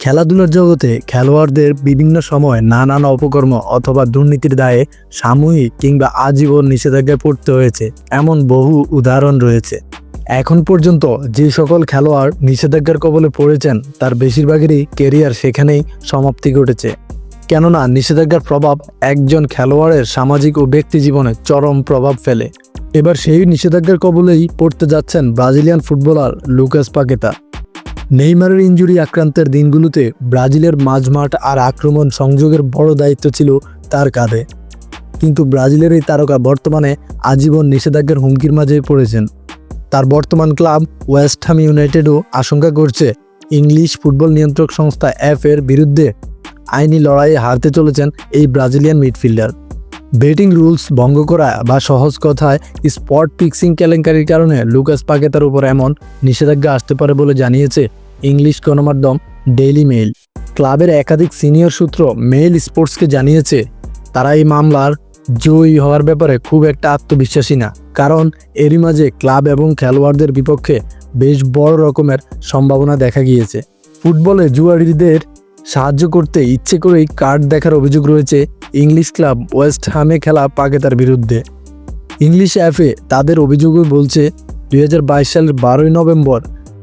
খেলাধুলার জগতে খেলোয়াড়দের বিভিন্ন সময় নানান অপকর্ম অথবা দুর্নীতির দায়ে সাময়িক কিংবা আজীবন নিষেধাজ্ঞায় পড়তে হয়েছে, এমন বহু উদাহরণ রয়েছে। এখন পর্যন্ত যে সকল খেলোয়াড় নিষেধাজ্ঞার কবলে পড়েছেন, তার বেশিরভাগেরই কেরিয়ার সেখানেই সমাপ্তি ঘটেছে। কেননা নিষেধাজ্ঞার প্রভাব একজন খেলোয়াড়ের সামাজিক ও ব্যক্তি জীবনে চরম প্রভাব ফেলে। এবার সেই নিষেধাজ্ঞার কবলেই পড়তে যাচ্ছেন ব্রাজিলিয়ান ফুটবলার লুকাস পাকেতা। নেইমারের ইঞ্জুরি আক্রান্তের দিনগুলোতে ব্রাজিলের মাঝমাঠ আর আক্রমণ সংযোগের বড় দায়িত্ব ছিল তার কাঁধে। কিন্তু ব্রাজিলের এই তারকা বর্তমানে আজীবন নিষেধাজ্ঞার হুমকির মাঝে পড়েছেন। তার বর্তমান ক্লাব ওয়েস্ট হাম ইউনাইটেডও আশঙ্কা করছে, ইংলিশ ফুটবল নিয়ন্ত্রক সংস্থা এফ এর বিরুদ্ধে আইনি লড়াইয়ে হারতে চলেছেন এই ব্রাজিলিয়ান মিডফিল্ডার। বেটিং রুলস ভঙ্গ করা বা সহজ কথায় স্পট ফিক্সিং কেলেঙ্কারির কারণে লুকাস পাকেতার উপর এমন নিষেধাজ্ঞা আসতে পারে বলে জানিয়েছে ইংলিশ গণমাধ্যম ডেইলি মেইল। ক্লাবের একাধিক সিনিয়র সূত্র মেইল স্পোর্টসকে জানিয়েছে, তারা এই মামলার জয়ী হওয়ার ব্যাপারে খুব একটা আত্মবিশ্বাসী না, কারণ এরই মাঝে ক্লাব এবং খেলোয়াড়দের বিপক্ষে বেশ বড় রকমের সম্ভাবনা দেখা গিয়েছে। ফুটবলে জুয়ারিদের সাহায্য করতে ইচ্ছে করেই কার্ড দেখার অভিযোগ রয়েছে ইংলিশ ক্লাব ওয়েস্ট হামে খেলা পাকেতার বিরুদ্ধে। ইংলিশ অ্যাফে তাদের অভিযোগও বলছে দু হাজার বাইশ সালের বারোই নভেম্বর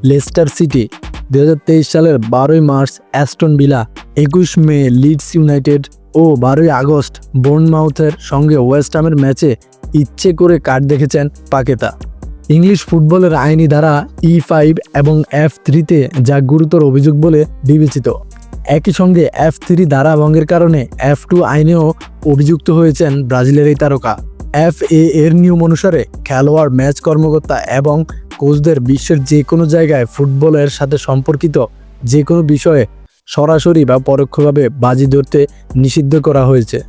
লেস্টার সিটি দু হাজার তেইশ সালের বারোই মার্চ অ্যাস্টন বিলা একুশ মে লিডস ইউনাইটেড ও বারোই আগস্ট বোর্নমাউথের সঙ্গে ওয়েস্ট হামের ম্যাচে ইচ্ছে করে কার্ড দেখেছেন পাকেতা। ইংলিশ ফুটবলের আইনি ধারা ই ফাইভ এবং এফ থ্রিতে যা গুরুতর অভিযোগ বলে বিবেচিত। একই সঙ্গে এফ থ্রি ধারা ভঙ্গের কারণে এফ টু আইনেও অভিযুক্ত হয়েছেন ব্রাজিলের এই তারকা। এফ এ এর নিয়ম অনুসারে খেলোয়াড়, ম্যাচ কর্মকর্তা এবং কোচদের বিশ্বের যে কোনো জায়গায় ফুটবলের সাথে সম্পর্কিত যে কোনো বিষয়ে সরাসরি বা পরোক্ষভাবে বাজি ধরতে নিষিদ্ধ করা হয়েছে।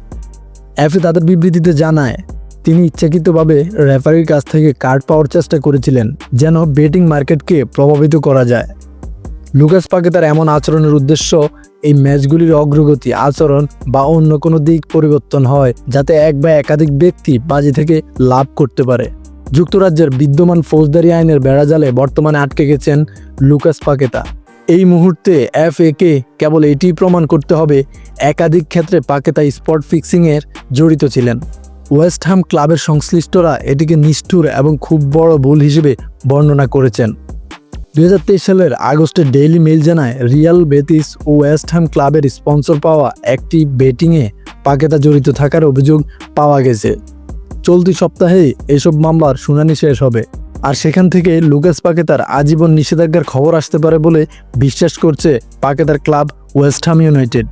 এফে তাদের বিবৃতিতে জানায়, তিনি ইচ্ছাকৃতভাবে রেফারির কাছ থেকে কার্ড পাওয়ার চেষ্টা করেছিলেন যেন বেটিং মার্কেটকে প্রভাবিত করা যায়। লুকাস পাকে তার এমন আচরণের উদ্দেশ্য এই ম্যাচগুলির অগ্রগতি, আচরণ বা অন্য কোনো দিক পরিবর্তন হয় যাতে এক বা একাধিক ব্যক্তি বাজি থেকে লাভ করতে পারে। যুক্তরাজ্যের বিদ্যমান ফৌজদারি আইনের বেড়াজালে বর্তমানে আটকে গেছেন লুকাস পাকেতা। এই মুহূর্তে এফ কে কেবল এটি প্রমাণ করতে হবে, একাধিক ক্ষেত্রে পাকেতা স্পট ফিক্সিংয়ের জড়িত ছিলেন। ওয়েস্ট হাম ক্লাবের সংশ্লিষ্টরা এটিকে নিষ্ঠুর এবং খুব বড় ভুল হিসেবে বর্ণনা করেছেন। দু হাজার তেইশ সালের আগস্টে ডেইলি মেইল জানায়, রিয়াল বেতিস ও ওয়েস্ট হ্যাম ক্লাবের স্পন্সর পাওয়া একটি বেটিংয়ে পাকেতা জড়িত থাকার অভিযোগ পাওয়া গেছে। চলতি সপ্তাহে এসব মামলার শুনানি শেষ হবে। আর সেখান থেকে লুকাস পাকেতার আজীবন নিষেধাজ্ঞার খবর আসতে পারে বলে বিশ্বাস করছে পাকেতার ক্লাব ওয়েস্টহাম ইউনাইটেড।